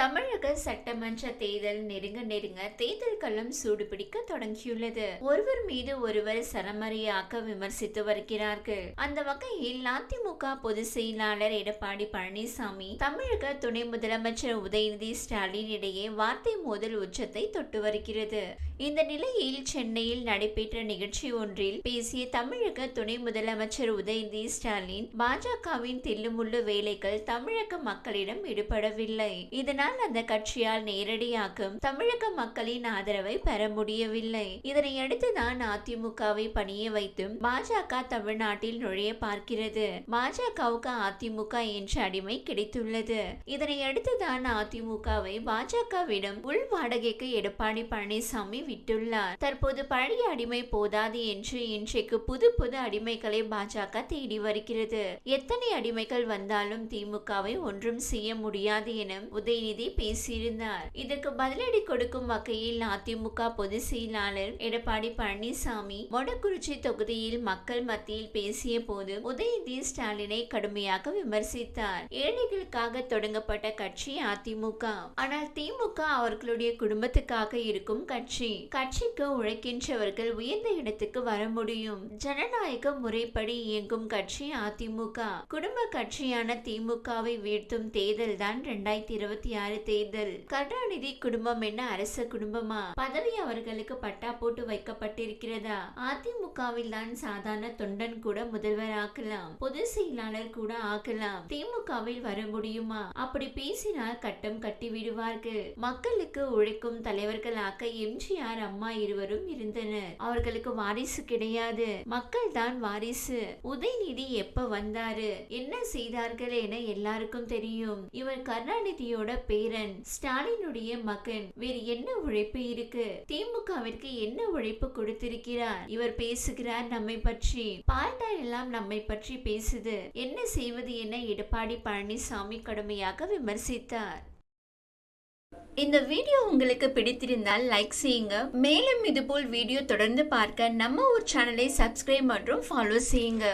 தமிழக சட்டமன்ற தேர்தல் நெருங்க நெருங்க தேர்தல் களம் சூடுபிடிக்க தொடங்கியுள்ளது. ஒருவர் மீது ஒருவர் சரமரியாக்க விமர்சித்து வருகிறார்கள். அந்த வகையில் அதிமுக பொதுச் செயலாளர் எடப்பாடி பழனிசாமி தமிழக துணை முதலமைச்சர் உதயநிதி ஸ்டாலின் இடையே வார்த்தை மோதல் உச்சத்தை தொட்டு வருகிறது. இந்த நிலையில் சென்னையில் நடைபெற்ற நிகழ்ச்சி ஒன்றில் பேசிய தமிழக துணை முதலமைச்சர் உதயநிதி ஸ்டாலின் பாஜகவின் தில்லுமுள்ளு வேலைகள் தமிழக மக்களிடம் ஈடுபடவில்லை. இதனால் அந்த கட்சியால் நேரடியாக்கும் தமிழக மக்களின் ஆதரவை பெற முடியவில்லை. இதனை அடுத்துதான் அதிமுகவை பணிய வைத்தும் பாஜக தமிழ்நாட்டில் நுழைய பார்க்கிறது. பாஜகவுக்கு அதிமுக என்ற அடிமை கிடைத்துள்ளது. இதனை அடுத்துதான் அதிமுகவை பாஜகவிடம் உள் வாடகைக்கு எடப்பாடி பழனிசாமி விட்டுள்ளார். தற்போது பழைய அடிமை போதாது என்று இன்றைக்கு புது புது அடிமைகளை பாஜக தேடி வருகிறது. எத்தனை அடிமைகள் வந்தாலும் திமுகவை ஒன்றும் செய்ய முடியாது என உதயநிதி பேசியிருந்தார். இதற்கு பதிலடி கொடுக்கும் வகையில் அதிமுக பொதுச் செயலாளர் எடப்பாடி பழனிசாமி மொடக்குறிச்சி தொகுதியில் மக்கள் மத்தியில் பேசிய போது உதயநிதி ஸ்டாலினை கடுமையாக விமர்சித்தார். ஏழைகளுக்காக தொடங்கப்பட்ட கட்சி அதிமுக. ஆனால் திமுக அவர்களுடைய குடும்பத்துக்காக இருக்கும் கட்சி. கட்சிக்கு உழைக்கின்றவர்கள் உயர்ந்த இடத்துக்கு வர முடியும். ஜனநாயக முறைப்படி இயங்கும் கட்சி அதிமுக. குடும்ப கட்சியான திமுகவை வீழ்த்தும் தேர்தல் தான் இரண்டாயிரத்தி இருபத்தி ஆறு தேர்தல் கருணாநிதி குடும்பம் என்ன அரச குடும்பமா? பதவி அவர்களுக்கு பட்டா போட்டு வைக்கப்பட்டிருக்கிறதா? அதிமுகவில் தான் சாதாரண தொண்டன் கூட முதல்வர் ஆக்கலாம். பொது செயலாளர் கூட ஆக்கலாம். திமுகவில் வர முடியுமா? அப்படி பேசினால் கட்டம் கட்டி விடுவார்கள். மக்களுக்கு உழைக்கும் தலைவர்களாக எம்ஜிஆர் அம்மா இருவரும் இருந்தனர். அவர்களுக்கு வாரிசு கிடையாது. மக்கள் தான் வாரிசு. உதயநிதி எப்ப வந்தாரு? என்ன செய்தார்கள் என எல்லாருக்கும் தெரியும். இவர் கருணாநிதியோட வீரன். ஸ்டாலினுடைய மகன். வேறு என்ன உழைப்பு இருக்கு? திமுகவிற்கு என்ன உழைப்பு கொடுத்திருக்கிறார்? இவர் பேசுகிறார் நம்மை பற்றி. பால்டா எல்லாம் நம்மை பற்றி பேசுது. என்ன செய்வது என எடப்பாடி பழனிசாமி கடுமையாக விமர்சித்தார். இந்த வீடியோ உங்களுக்கு பிடித்திருந்தால் லைக் செய்யுங்க. மேலும் இதுபோல் வீடியோ தொடர்ந்து பார்க்க நம்ம ஒரு சேனலை சப்ஸ்கிரைப் மற்றும் ஃபாலோ செய்யுங்க.